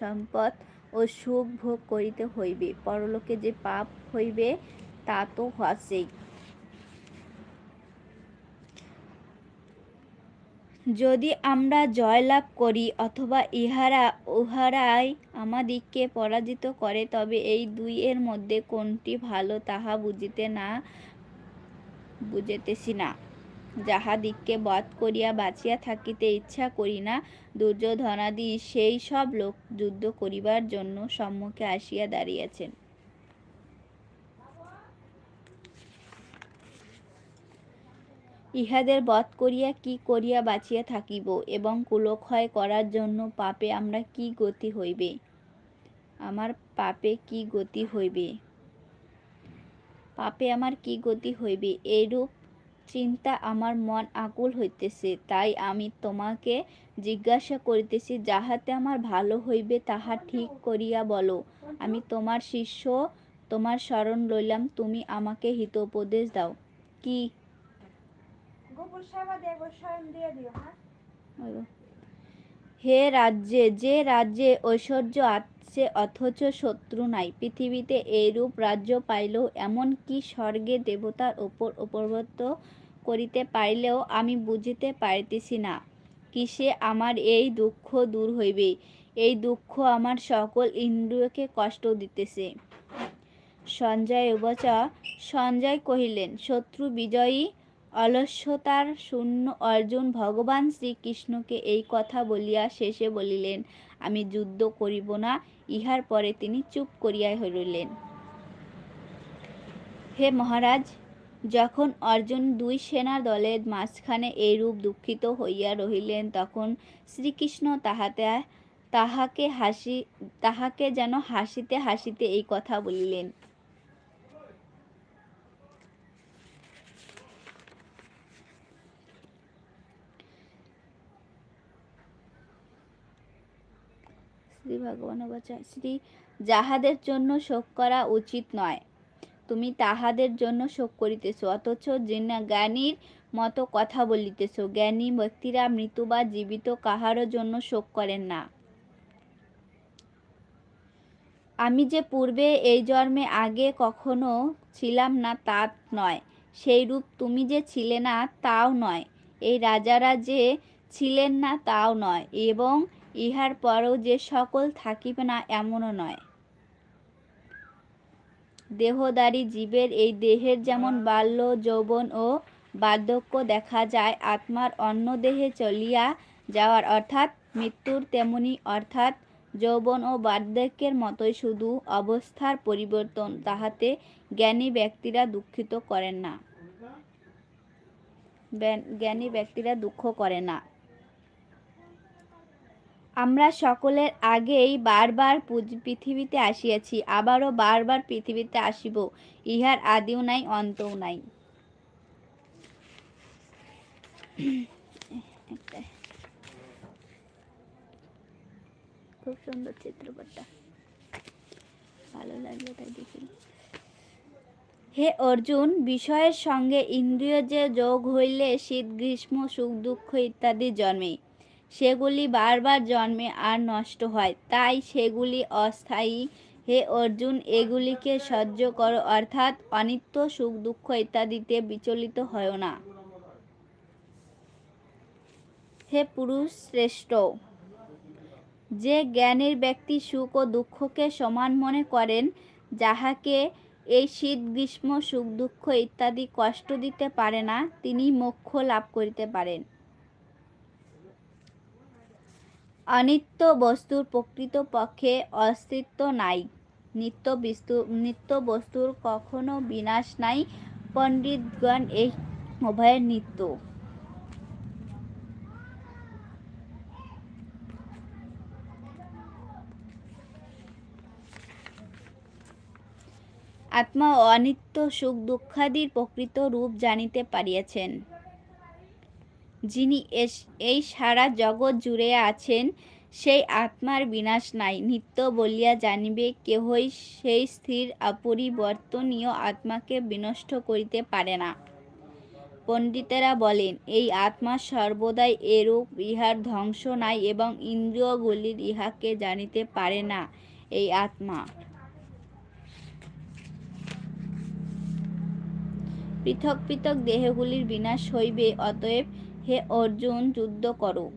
সম্পদ ও সুখ ভোগ করিতে হইবে। পরলোকে যে পাপ হইবে, তা তো আছেই যদি আমরা জয়লাভ করি অথবা ইহারা, উহারাই আমাদিগকে পরাজিত করে, তবে এই দুইয়ের মধ্যে কোনটি ভালো তাহা বুঝিতে না, বুঝিতেছি না। যাহাদিগকে বধ করিয়া বাঁচিয়া থাকিতে ইচ্ছা করি না, দুর্যোধনাদি সেই সব লোক যুদ্ধ করিবার জন্য সম্মুখে আসিয়া দাঁড়িয়েছেন। ইহাদের বধ করিয়া কি করিয়া বাঁচিয়া থাকিব এবং কুলক্ষয় করার জন্য পাপে আমরা কি গতি হইবে? আমার পাপে কি গতি হইবে? পাপে আমার কি গতি হইবে? এইরূপ চিন্তা আমার মন আকুল হইতেছে তাই আমি তোমাকে জিজ্ঞাসা করিতেছি যাহাতে আমার ভালো হইবে তাহা ঠিক করিয়া বলো। আমি তোমার শিষ্য তোমার শরণ লইলাম তুমি আমাকে হিতোপদেশ দাও। কি? হ্যাঁ? হে রাজ্যে যে রাজ্যে ঐশ্বর্য আছে অথচ শত্রু নাই পৃথিবীতে এইরূপ রাজ্য পাইলেও এমন কি স্বর্গে দেবতার ওপর উপরবর্ত করিতে পারিলেও আমি বুঝিতে পারিতেছি না। কিসে আমার এই দুঃখ দূর হইবে? এই দুঃখ আমার সকল ইন্দ্রিয়কে কষ্ট দিতেছে। সঞ্জয় উবাচ, সঞ্জয় কহিলেন, শত্রু বিজয়ী, অলস্যতার শূন্য অর্জুন ভগবান শ্রীকৃষ্ণকে এই কথা বলিয়া শেষে বলিলেন, আমি যুদ্ধ করিব না ইহার পরে তিনি চুপ করিয়া হইলেন হে মহারাজ যখন অর্জুন দুই সেনা দলের মাঝখানে এইরূপ দুঃখিত হইয়া রহিলেন, তখন শ্রীকৃষ্ণ তাহাতে, তাহাকে হাসি, তাহাকে যেন হাসিতে হাসিতে এই কথা বলিলেন। শ্রী ভগবান শ্রী যাহাদের জন্য শোক করা উচিত নয়। তুমি তাহাদের জন্য শোক করিতেছ, অথচ যিনি জ্ঞানীর মতো কথা বলিতেছ। জ্ঞানী ব্যক্তিরা মৃত বা জীবিত কাহারও জন্য শোক করেন না। আমি যে পূর্বে এই জন্মে আগে কখনো ছিলাম না, তা নয়। সেই রূপ তুমি যে ছিলে না, তাও নয়। এই রাজারা যে ছিলেন না, তাও নয়। এবং ইহার পরেও যে সকল থাকিবে না, এমনও নয়। দেহদারী জীবের এই দেহের যেমন বাল্য, যৌবন ও বার্ধক্য দেখা যায়, আত্মার অন্য দেহে চলিয়া যাওয়ার অর্থাৎ মৃত্যুর তেমনি অর্থাৎ যৌবন ও বার্ধক্যের মতোই শুধু অবস্থার পরিবর্তন, তাহাতে জ্ঞানী ব্যক্তিরা দুঃখিত করেন না। জ্ঞানী ব্যক্তিরা দুঃখ করে না। আমরা সকলের আগেই বারবার পৃথিবীতে আসিয়াছি আবারও বারবার পৃথিবীতে আসিব ইহার আদিও নাই অন্তও নাই। খুব সুন্দর চিত্রপটটা। ভালো লাগল তাই দেখি। হে অর্জুন বিষয়ের সঙ্গে ইন্দ্রিয় যে যোগ হইলে শীত গ্রীষ্ম সুখ দুঃখ ইত্যাদি জন্মে সেগুলি বারবার জন্মে আর নষ্ট হয়। তাই সেগুলি অস্থায়ী। হে অর্জুন, এগুলিকে সহ্য করো, অর্থাৎ অনিত্য, সুখ, দুঃখ ইত্যাদিতে বিচলিত হয় না। হে পুরুষ শ্রেষ্ঠ, যে জ্ঞানের ব্যক্তি সুখ ও দুঃখকে সমান মনে করেন, যাহাকে এই শীত, গ্রীষ্ম, সুখ, দুঃখ ইত্যাদি কষ্ট দিতে পারে না, তিনি মোক্ষ লাভ করিতে পারেন। অনিত্য বস্তুর প্রকৃত পক্ষে অস্তিত্ব নাই। নিত্য বিস্তু, নিত্য বস্তুর কখনো বিনাশ নাই, পণ্ডিতগণ এই উভয়ের নিত্য। আত্মা অনিত্য সুখ দুঃখাদির প্রকৃত রূপ জানিতে পারিয়াছেন। যিনি এই সারা জগৎ জুড়ে আছেন, সেই আত্মার বিনাশ নাই। নিত্য বলিয়া জানিবে, কেহই সেই স্থির, অপরিবর্তনীয় আত্মাকে বিনষ্ট করিতে পারে না। পণ্ডিতেরা বলেন, এই আত্মা সর্বদাই এরূপ, ইহার ধ্বংস নাই এবং ইন্দ্রিয়গুলির ইহাকে জানিতে পারে না, এই আত্মা। পৃথক পৃথক দেহগুলির বিনাশ হইবে, অতএব হে অর্জুন, যুদ্ধ করো।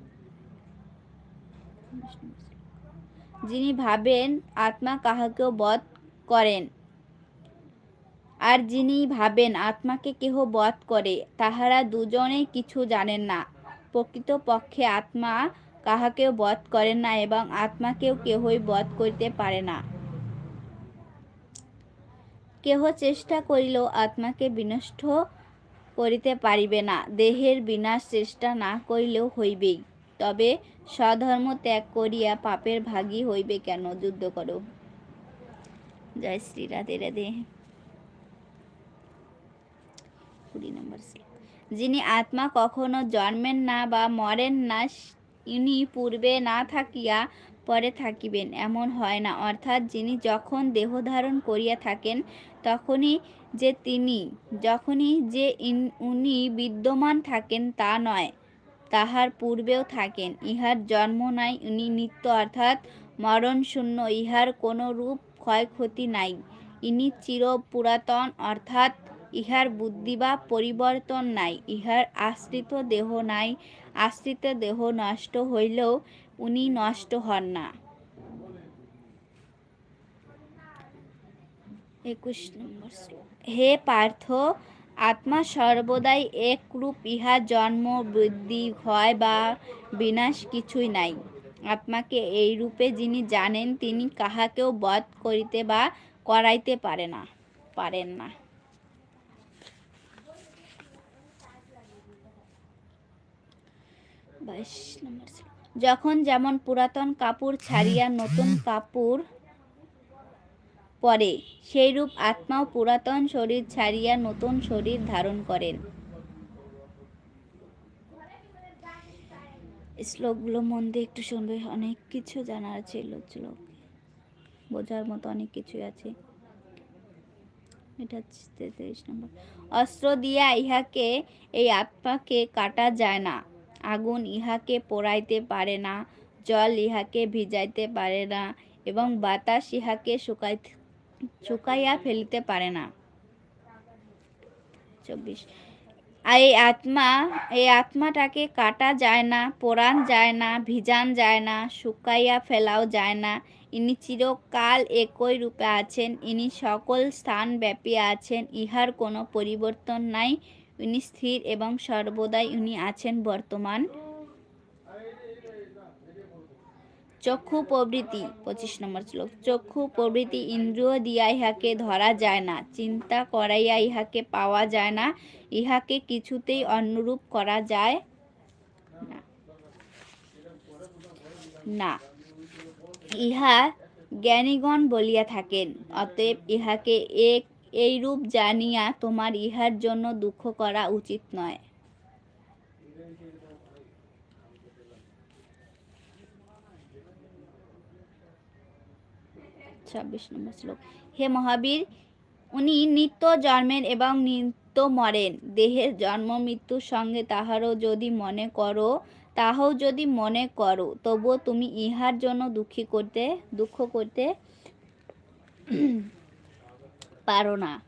যিনি ভাবেন, আত্মা কাহাকেও বধ করেন। আর যিনি ভাবেন, আত্মাকে কেহ বধ করে, তাহারা দুজনেই কিছু জানেন না। প্রকৃতপক্ষে আত্মা কাহাকেও বধ করেন না এবং আত্মাকেও কেহই বধ করিতে পারে না। কেহ চেষ্টা করিলেও আত্মাকে বিনষ্ট করিতে পারিবে না। দেহের বিনাশ চেষ্টা না করিলেও হইবেই। তবে স্বধর্ম ত্যাগ করিয়া পাপের ভাগী হইবে কেন? যুদ্ধ করো। জয় শ্রী রাধে রাধে। যিনি আত্মা কখনো জন্মেন না বা মরেন না, ইনি পূর্বে না থাকিয়া পরে থাকিবেন, এমন হয় না। অর্থাৎ যিনি যখন দেহ ধারণ করিয়া থাকেন, তখনই যে তিনি, যখনই যে উনি বিদ্যমান থাকেন তা নয়, তাহার পূর্বেও থাকেন। ইহার জন্ম নাই, উনি নিত্য অর্থাৎ মরণ শূন্য ইহার কোনো রূপ ক্ষয়ক্ষতি নাই। ইনি চির পুরাতন অর্থাৎ ইহার বুদ্ধি বা পরিবর্তন নাই। ইহার আশ্রিত দেহ নাই, আশ্রিত দেহ নষ্ট হইলেও উনি নষ্ট হন না একুশ নম্বর। হে পার্থ, আত্মা সর্বদাই একরূপ, ইহা জন্ম, বৃদ্ধি হয় বা বিনাশ কিছুই নাই আত্মাকে এই রূপে যিনি জানেন, তিনি কাহাকেও বধ করিতে বা করাইতে পারে না, পারেন না বাইশ নম্বর। যখন যেমন পুরাতন কাপড় ছাড়িয়া নতুন কাপড় পরে, সেইরূপ আত্মাও পুরাতন শরীর ছাড়িয়া নতুন শরীর ধারণ করেন। শ্লোকগুলো মন দিয়ে একটু শুনবে, অনেক কিছু জানার আছে শ্লোক। বোঝার মতো অনেক কিছুই আছে। এটা তেত্রিশ নম্বর। অস্ত্র দিয়া ইহাকে, এই আত্মাকে কাটা যায় না। আগুন ইহাকে পোড়াইতে পারে না, জল ইহাকে ভিজাইতে পারে না এবং বাতাস ইহাকে শুকাই শুকাইয়া ফেলিতে পারে না। চব্বিশ। এই আত্মা, এই আত্মাটাকে কাটা যায় না, পোড়ান যায় না, ভিজান যায় না, শুকাইয়া ফেলাও যায় না। ইনি চিরকাল একই রূপে আছেন, ইনি সকল স্থান ব্যাপী আছেন, ইহার কোনো পরিবর্তন নাই। ইনি স্থির এবং সর্বদাই উনি আছেন বর্তমান। চক্ষু প্রবৃতি পঁচিশ নম্বর শ্লোক, চক্ষু প্রবৃতি ইন্দ্রিয় দিয়া ইহাকে ধরা যায় না, চিন্তা করাইয়া ইহাকে পাওয়া যায় না, ইহাকে কিছুতেই অনুরূপ করা যায় না। না। ইহা জ্ঞানীগণ বলিয়া থাকেন, অতএব ইহাকে এক এই রূপ জানিয়া তোমার ইহার জন্য দুঃখ করা উচিত নয়। ছাব্বিশ নম্বর শ্লোক। হে মহাবীর, উনি নিত্য জন্মেন এবং নিত্য মরেন। দেহের জন্ম মৃত্যুর সঙ্গে তাহারও যদি মনে করো, তাহাও যদি মনে করো, তবুও তুমি ইহার জন্য দুঃখী করতে, দুঃখ করতে পারো না।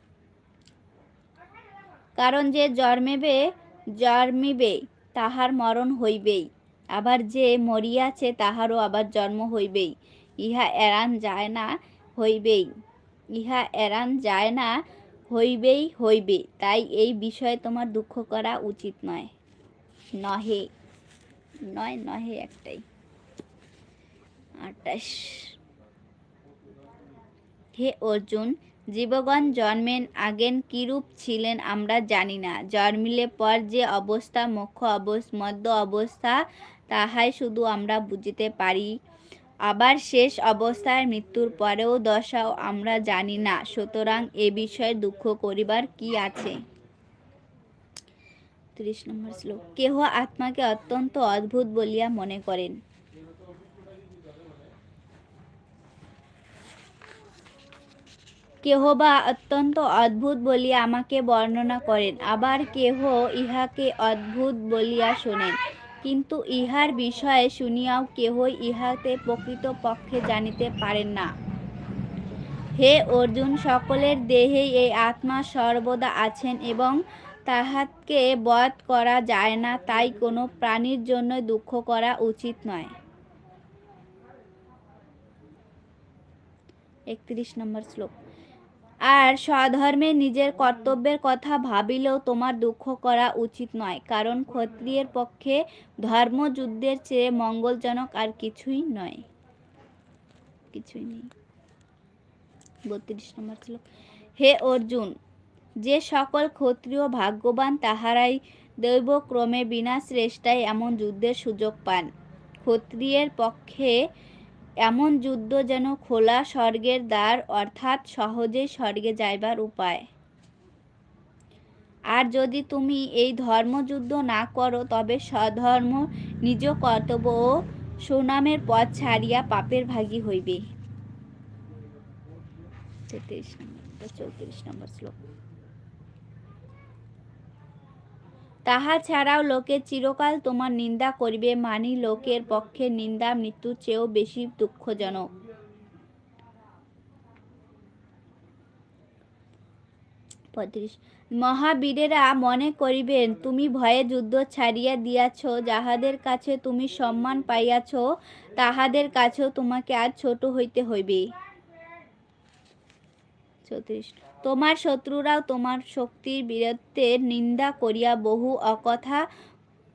কারণ যে জন্মেবে, জন্মিবে, তাহার মরণ হইবেই। আবার যে মরিয়াছে, তাহারও আবার জন্ম হইবেই। ইহা এড়ান যায় না হইবেই। ইহা এড়ান যায় না হইবেই হইবে। তাই এই বিষয়ে তোমার দুঃখ করা উচিত নয়। নহে। নয়, নহে একটাই। আটাশ হে অর্জুন জীবগণ জন্মেন আগেন কিরূপ ছিলেন আমরা জানি না। জন্মিলে পর যে অবস্থা মুখ্য অবস্থা মধ্য অবস্থা, তাহাই শুধু আমরা বুঝিতে পারি। আবার শেষ অবস্থায় মৃত্যুর পরেও দশাও আমরা জানি না। সুতরাং এ বিষয়ে দুঃখ করিবার কি আছে? ত্রিশ নম্বর শ্লোক। কেহ আত্মাকে অত্যন্ত অদ্ভুত বলিয়া মনে করেন। কেহ বা অত্যন্ত অদ্ভুত বলিয়া আমাকে বর্ণনা করেন। আবার কেহ ইহাকে অদ্ভুত বলিয়া শোনেন। কিন্তু ইহার বিষয়ে শুনিয়াও কেহই ইহাতে প্রকৃত পক্ষে জানিতে পারেন না। হে অর্জুন, সকলের দেহেই এই আত্মা সর্বদা আছেন এবং তাহাকে বধ করা যায় না, তাই কোনো প্রাণীর জন্য দুঃখ করা উচিত নয়। একত্রিশ নম্বর শ্লোক। আর স্বধর্মে নিজের কর্তব্যের কথা ভাবিলেও তোমার দুঃখ করা উচিত নয়, কারণ ক্ষত্রিয়ের পক্ষে ধর্মযুদ্ধের চেয়ে মঙ্গলজনক আর কিছুই নয়। কিছুই নেই। বত্রিশ নম্বর শ্লোক। হে অর্জুন, যে সকল ক্ষত্রিয় ভাগ্যবান তাহারাই দৈবক্রমে বিনা শ্রেষ্ঠায় এমন যুদ্ধের সুযোগ পান। ক্ষত্রিয়ের পক্ষে এমন যুদ্ধ যেন খোলা স্বর্গের দ্বার অর্থাৎ সহজেই স্বর্গে যাইবার উপায়। আর যদি তুমি এই ধর্মযুদ্ধ না করো, তবে সধর্ম নিজ কর্তব্য ও সুনামের পথ ছাড়িয়া পাপের ভাগী হইবে। চৌত্রিশ নম্বর শ্লোক। তাহা ছাড়াও লোকে চিরকাল তোমার নিন্দা করিবে, মানি লোকের পক্ষে নিন্দা মৃত্যুর চেয়েও বেশি দুঃখজনক। মহাবীরেরা মনে করিবেন, তুমি ভয়ে যুদ্ধ ছাড়িয়া দিয়াছ, যাহাদের কাছে তুমি সম্মান পাইয়াছ, তাহাদের কাছেও তোমাকে আজ ছোট হইতে হইবে চৌত্রিশ। তোমার শত্রুরাও তোমার শক্তির বীরত্বের নিন্দা করিয়া বহু অকথা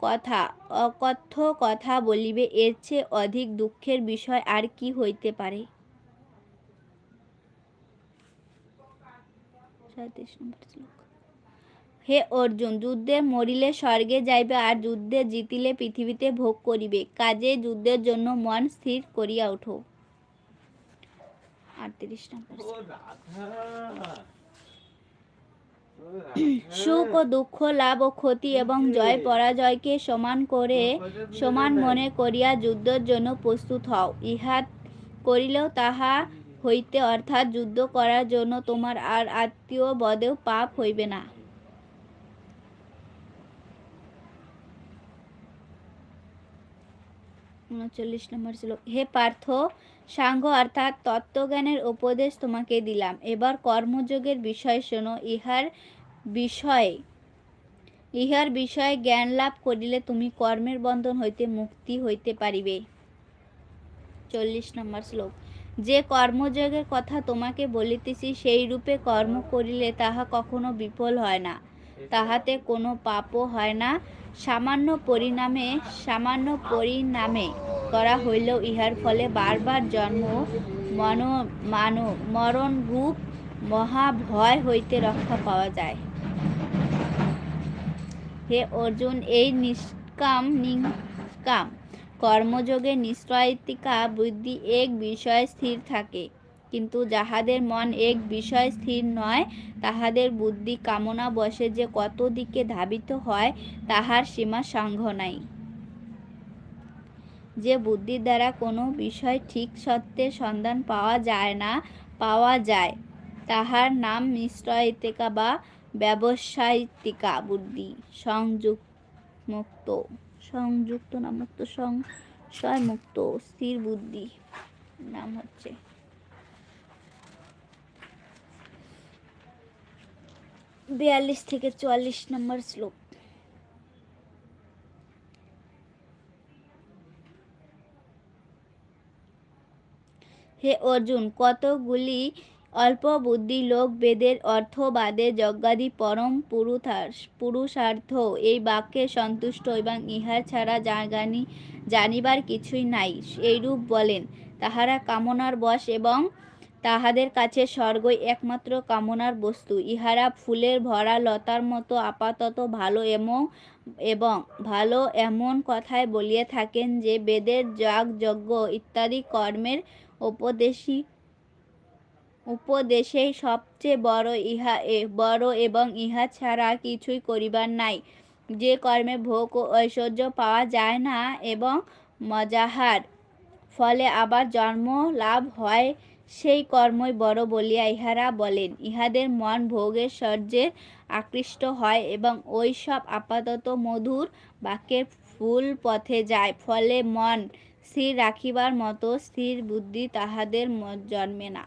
কথা, অকথ্য কথা বলিবে। এর চেয়ে অধিক দুঃখের বিষয় আর কি হইতে পারে। হে অর্জুন, যুদ্ধে মরিলে স্বর্গে যাইবে আর যুদ্ধে জিতিলে পৃথিবীতে ভোগ করিবে। কাজে যুদ্ধের জন্য মন স্থির করিয়া ওঠো। আটত্রিশ নম্বর। সুখ ও দুঃখ, লাভ ও ক্ষতি এবং জয়, পরাজয়কে সমান করে, সমান মনে করিয়া যুদ্ধের জন্য প্রস্তুত হও। ইহা করিলেও তাহা হইতে অর্থাৎ যুদ্ধ করার জন্য তোমার আর আত্মীয় বদেও পাপ হইবে না। উনচল্লিশ নম্বর শ্লোক। হে পার্থ সাংঘ অর্থাৎ তত্ত্বজ্ঞানের উপদেশ তোমাকে দিলাম। এবার কর্মযোগের বিষয় শোনো। ইহার বিষয়ে ইহার বিষয়ে জ্ঞান লাভ করিলে তুমি কর্মের বন্ধন হইতে মুক্তি হইতে পারিবে। চল্লিশ নম্বর শ্লোক। যে কর্মযোগের কথা তোমাকে বলিতেছি, সেই রূপে কর্ম করিলে তাহা কখনো বিফল হয় না। তাহাতে কোনো পাপও হয় না। সামান্য পরিণামে সামান্য পরিণামে করা হইলেও ইহার ফলে বারবার জন্ম, মন, মান, মরণ রূপ মহাভয় হইতে রক্ষা পাওয়া যায়। হে অর্জুন, এই নিষ্কাম নিষ্কাম কর্মযোগে নিশ্চয়তিকা বুদ্ধি এক বিষয়ে স্থির থাকে। কিন্তু যাহাদের মন এক বিষয় স্থির নয়, তাহাদের বুদ্ধি কামনা বসে যে কত দিকে ধাবিত হয়, তাহার সীমা সাংঘ নাই। যে বুদ্ধির দ্বারা কোনো বিষয় ঠিক সত্যের সন্ধান পাওয়া যায় না, পাওয়া যায়। তাহার নাম নিশ্চয়িতিকা বা ব্যবসায়িতিকা বুদ্ধি। সংযুক্ত মুক্ত সংযুক্ত সংশয় মুক্ত স্থির বুদ্ধি নাম হচ্ছে। বিয়াল্লিশ থেকে চুয়াল্লিশ নম্বর শ্লোক। হে অর্জুন, কতগুলি অল্প বুদ্ধি লোক বেদের অর্থবাদে যজ্ঞাদি পরম পুরুষার পুরুষার্থ। এই বাক্যে সন্তুষ্ট এবং ইহার ছাড়া জাগানি জানিবার কিছুই নাই। এইরূপ বলেন, তাহারা কামনার বশ এবং তাহাদের কাছে স্বর্গই একমাত্র কামনার বস্তু। ইহারা ফুলের ভরা লতার মতো আপাতত ভালো এবং এবং ভালো এমন কথায় বলিয়ে থাকেন যে, বেদের যাগ যজ্ঞ ইত্যাদি কর্মের উপদেশী উপদেশেই সবচেয়ে বড় ইহা এ, বড় এবং ইহা ছাড়া কিছুই করিবার নাই। যে কর্মে ভোগ ও ঐশ্বর্য পাওয়া যায় না এবং মজাহার, ফলে আবার জন্ম লাভ হয়, সেই কর্মই বড় বলিয়া ইহারা বলেন। ইহাদের মন ভোগের সর্যে আকৃষ্ট হয় এবং ওই সব আপাতত মধুর বাক্যের ফুল পথে যায়, ফলে মন স্থির রাখিবার মতো স্থির বুদ্ধি তাহাদের জন্মে না।